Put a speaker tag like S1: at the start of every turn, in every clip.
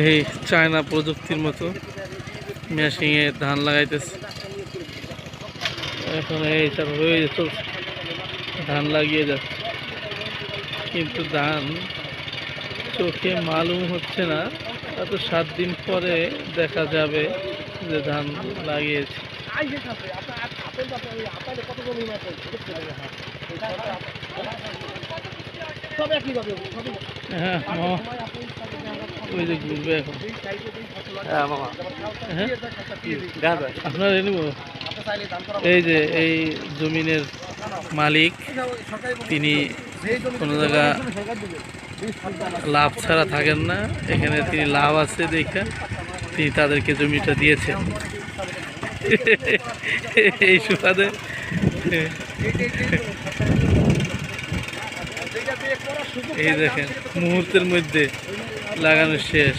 S1: এই চায়না প্রযুক্তির মতো মেশিনে ধান লাগাইতেছে। এখন এই হয়ে চলছে ধান লাগিয়ে যাচ্ছে। কিন্তু ধান চোখে মালুম হচ্ছে না। হয়তো সাত দিন পরে দেখা যাবে যে ধান লাগিয়েছে। হ্যাঁ ওই যে ঘুরবে এখন।
S2: হ্যাঁ মামা।
S1: হ্যাঁ? আপনার এই যে এই জমিনের মালিক তিনি কোনো জায়গা লাভ ছাড়া থাকেন না। এখানে তিনি লাভ আছে দেখে তিনি তাদেরকে জমিটা দিয়েছেন। এই সুবাদে। এই দেখেন মুহূর্তের মধ্যে লাগানো শেষ।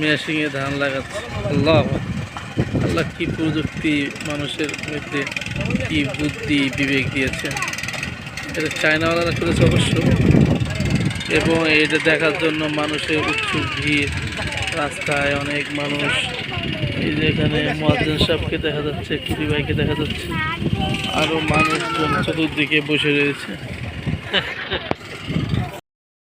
S1: মেশিনে ধান লাগাচ্ছে। আল্লাহ আল্লাহ কি প্রযুক্তি মানুষের মধ্যে কি বুদ্ধি, বিবেক দিয়েছেন? এটা চায়নাওয়ালারা করেছে অবশ্য। এবং এটা দেখার জন্য মানুষের উৎসুক ভিড়, রাস্তায় অনেক মানুষ। এই যে এখানে মহাজন সাহেবকে দেখা যাচ্ছে কুটি ভাইকে দেখা যাচ্ছে। আরও মানুষজন চতুর্দিকে বসে রয়েছে।